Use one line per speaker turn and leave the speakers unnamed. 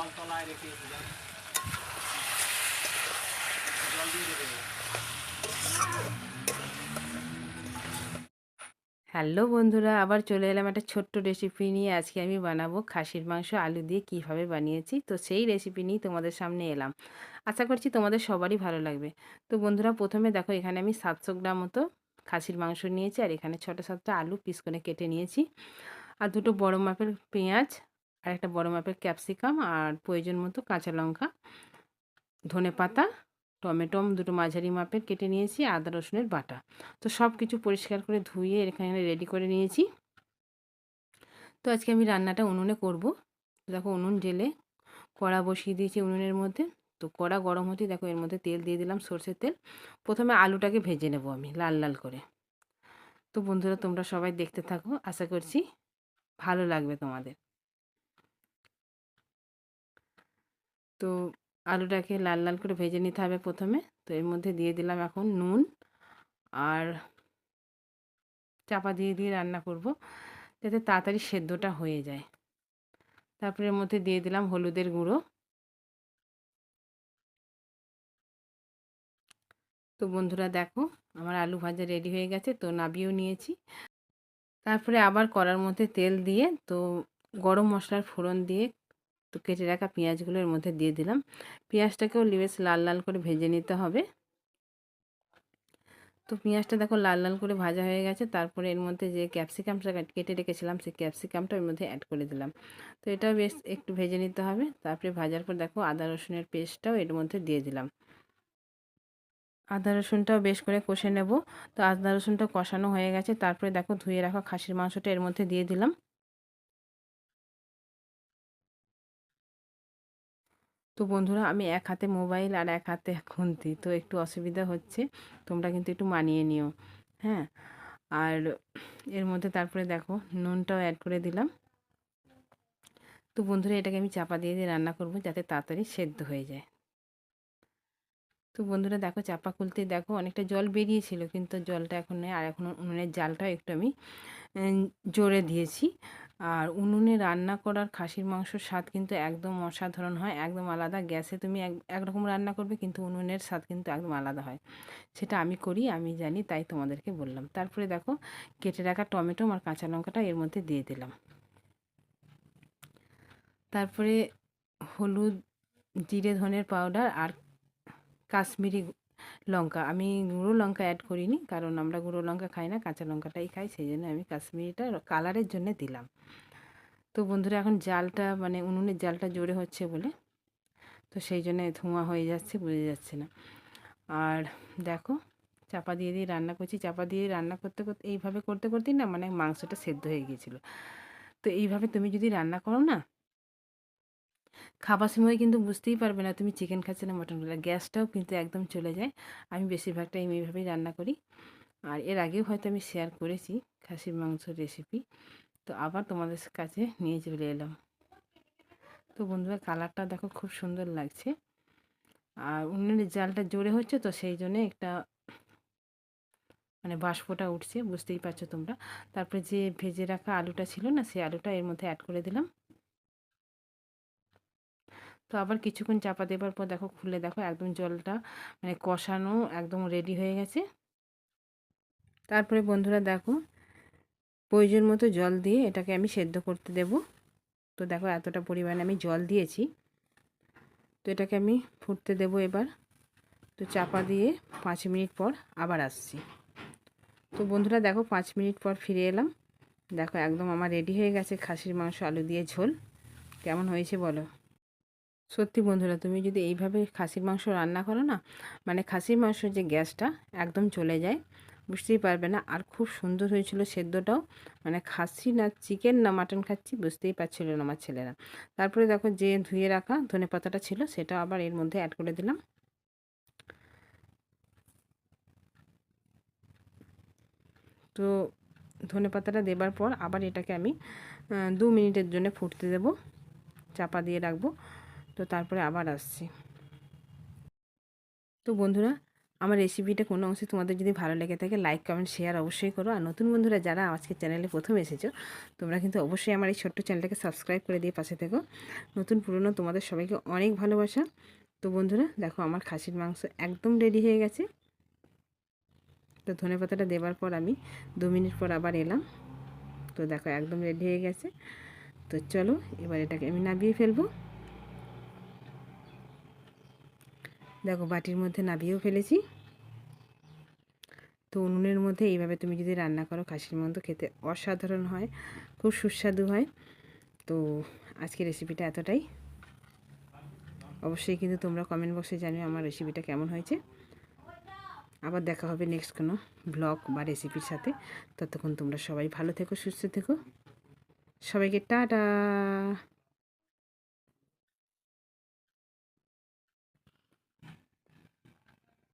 জল তলায় রেখেছিলাম জল দিয়ে দেবে।
হ্যালো বন্ধুরা, আবার চলে এলাম একটা ছোট্ট রেসিপি নিয়ে। আজকে আমি বানাবো খাসির মাংস আলু দিয়ে কীভাবে বানিয়েছি। তো সেই রেসিপি নিয়ে তোমাদের সামনে এলাম। আশা করছি তোমাদের সবারই ভালো লাগবে। তো বন্ধুরা, প্রথমে দেখো, এখানে আমি সাতশো গ্রাম মতো খাসির মাংস নিয়েছি। আর এখানে ছোটো সাতটা আলু পিস করে কেটে নিয়েছি। আর দুটো বড় মাপের পেঁয়াজ আর একটা বড় মাপের ক্যাপসিকাম আর প্রয়োজন মতো কাঁচা লঙ্কা, ধনে পাতা টমেটোম দুটো মাঝারি মাপের কেটে নিয়েছি, আদা, রসুনের বাটা। তো সব কিছু পরিষ্কার করে ধুয়ে এখানে রেডি করে নিয়েছি। তো আজকে আমি রান্নাটা উনুনে করব। দেখো উনুন জেলে কড়া বসিয়ে দিয়েছি উনুনের মধ্যে। তো কড়া গরম হতে দেখো এর মধ্যে তেল দিয়ে দিলাম সর্ষের তেল। প্রথমে আলুটাকে ভেজে নেব আমি লাল লাল করে। তো বন্ধুরা তোমরা সবাই দেখতে থাকো। আশা করছি ভালো লাগবে তোমাদের। তো আলুটাকে লাল লাল করে ভেজে নিতে হবে প্রথমে। তো এর মধ্যে দিয়ে দিলাম এখন নুন আর চাপা দিয়ে দিয়ে রান্না করব যাতে তাড়াতাড়ি সেদ্ধটা হয়ে যায়। তারপরে এর মধ্যে দিয়ে দিলাম হলুদের গুঁড়ো। তো বন্ধুরা দেখো আমার আলু ভাজা রেডি হয়ে গেছে, তো নাবিয়েও নিয়েছি। তারপরে আবার কড়ার মধ্যে তেল দিয়ে, তো গরম মশলার ফোড়ন দিয়ে তো কেটে রাখা পেঁয়াজগুলো এর মধ্যে দিয়ে দিলাম। পেঁয়াজটাকেও বেশ লাল লাল করে ভেজে নিতে হবে। তো পেঁয়াজটা দেখো লাল লাল করে ভাজা হয়ে গেছে। তারপরে এর মধ্যে যে ক্যাপসিকামটা কেটে রেখেছিলাম, সেই ক্যাপসিকামটা এর মধ্যে অ্যাড করে দিলাম। তো এটাও বেশ একটু ভেজে নিতে হবে। তারপরে ভাজার পর দেখো আদা, রসুনের পেস্টটাও এর মধ্যে দিয়ে দিলাম। আদা, রসুনটাও বেশ করে কষে নেব। তো আদা, রসুনটা কষানো হয়ে গেছে। তারপরে দেখো ধুয়ে রাখা খাসির মাংসটা এর মধ্যে দিয়ে দিলাম। তো বন্ধুরা, আমি এক হাতে মোবাইল আর এক হাতে খুন্তি, তো একটু অসুবিধা হচ্ছে, তোমরা কিন্তু একটু মানিয়ে নিও হ্যাঁ? আর এর মধ্যে তারপরে দেখো, নুনটাও অ্যাড করে দিলাম। তো বন্ধুরা, এটাকে আমি চাপা দিয়ে দিয়ে রান্না করব, যাতে তাড়াতাড়ি সেদ্ধ হয়ে যায়। তো বন্ধুরা, দেখো, চাপা খুলতে দেখো, অনেকটা জল বেরিয়েছিল, কিন্তু জলটা এখন নেই আর এখন উনুনের জালটাও একটু আমি জোরে দিয়েছি। আর উনুনে রান্না করার খাসির মাংসর স্বাদ কিন্তু একদম অসাধারণ হয়, একদম আলাদা। গ্যাসে তুমি এক, একরকম রান্না করবে কিন্তু উনুনের স্বাদ কিন্তু একদম আলাদা হয়। সেটা আমি করি, আমি জানি, তাই তোমাদেরকে বললাম। তারপরে দেখো, কেটে রাখা টমেটো আর কাঁচা লঙ্কাটা এর মধ্যে দিয়ে দিলাম। তারপরে হলুদ, জিরে, ধনের পাউডার আর কাশ্মীরি লঙ্কা। আমি গুঁড়ো লঙ্কা অ্যাড করিনি, কারণ আমরা গুঁড়ো লঙ্কা খাই না, কাঁচা লঙ্কাটাই খাই, সেই জন্য আমি কাশ্মীরিটা কালারের জন্য দিলাম। তো বন্ধুরা, এখন জালটা মানে উনুনের জালটা জোরে হচ্ছে বলে, তো সেই জন্য ধোঁয়া হয়ে যাচ্ছে, বোঝা যাচ্ছে না। আর দেখো, চাপা দিয়ে দিয়ে রান্না করছি, চাপা দিয়ে রান্না করতে করতে, এইভাবে করতে করতেই না মানে মাংসটা সেদ্ধ হয়ে গিয়েছিল। তো এইভাবে তুমি যদি রান্না করো না খাবার সময় কিন্তু বুঝতেই পারবে না তুমি চিকেন খাচ্ছে না মটন খাচ্ছ। গ্যাসটাও কিন্তু একদম চলে যায়। আমি বেশিরভাগটা এইভাবেই রান্না করি। আর এর আগেও হয়তো আমি শেয়ার করেছি খাসির মাংসর রেসিপি তো আবার তোমাদের কাছে নিয়ে চলে এলাম। তো বন্ধুরা কালারটা দেখো খুব সুন্দর লাগছে। আর উনুনের জালটা জোরে হচ্ছে তো সেই জন্যে একটা মানে বাষ্পটা উঠছে, বুঝতেই পারছ তোমরা। তারপরে যে ভেজে রাখা আলুটা ছিল না, সেই আলুটা এর মধ্যে অ্যাড করে দিলাম। তো আবার কিছুক্ষণ চাপা দেবার পর দেখো খুলে দেখো একদম জলটা মানে কষানো একদম রেডি হয়ে গেছে। তারপরে বন্ধুরা দেখো প্রয়োজন মতো জল দিয়ে এটাকে আমি সেদ্ধ করতে দেব। তো দেখো এতটা পরিমাণে আমি জল দিয়েছি। তো এটাকে আমি ফুটতে দেব এবার। তো চাপা দিয়ে পাঁচ মিনিট পর আবার আসছি। তো বন্ধুরা দেখো পাঁচ মিনিট পর ফিরে এলাম। দেখো একদম আমার রেডি হয়ে গেছে খাসির মাংস, আলু দিয়ে ঝোল। কেমন হয়েছে বলো? সত্যি বন্ধুরা, তুমি যদি এইভাবে খাসির মাংস রান্না করো না মানে খাসির মাংসর যে গ্যাসটা একদম চলে যায়, বুঝতেই পারবে না। আর খুব সুন্দর হয়েছিল সেদ্ধটাও মানে খাসি না চিকেন না মাটন খাচ্ছি, বুঝতেই পারছিল না আমার ছেলেরা। তারপরে দেখো যে ধুয়ে রাখা ধনে পাতাটা ছিল সেটা আবার এর মধ্যে অ্যাড করে দিলাম। তো ধনে পাতাটা দেবার পর আবার এটাকে আমি দু মিনিটের জন্য ফুটতে দেব, চাপা দিয়ে রাখব। তো তারপরে আবার আসছি। তো বন্ধুরা, আমার রেসিপিটা কোনো অংশে তোমাদের যদি ভালো লেগে থাকে লাইক কমেন্ট শেয়ার অবশ্যই করো। আর নতুন বন্ধুরা যারা আজকে চ্যানেলে প্রথম এসেছ, তোমরা কিন্তু অবশ্যই আমার এই ছোট্ট চ্যানেলটাকে সাবস্ক্রাইব করে দিয়ে পাশে থেকো। নতুন পুরনো তোমাদের সবাইকে অনেক ভালোবাসা। তো বন্ধুরা, দেখো আমার খাসির মাংস একদম রেডি হয়ে গেছে। তো ধনে পাতাটা দেওয়ার পর আমি দু মিনিট পর আবার এলাম। তো দেখো একদম রেডি হয়ে গেছে। তো চলো, এবার এটাকে আমি নামিয়ে ফেলব। দেখো বাটির মধ্যে নাবিয়েও ফেলেছি। তো উনুনের মধ্যে এইভাবে তুমি যদি রান্না করো, খাসির মাংস খেতে অসাধারণ হয়, খুব সুস্বাদু হয়। তো আজকে রেসিপিটা এতটাই। অবশ্যই কিন্তু তোমরা কমেন্ট বক্সে জানিও আমার রেসিপিটা কেমন হয়েছে। আবার দেখা হবে নেক্সট কোনো ব্লগ বা রেসিপির সাথে। ততক্ষণ তোমরা সবাই ভালো থেকো, সুস্থ থেকো। সবাইকে টাটা!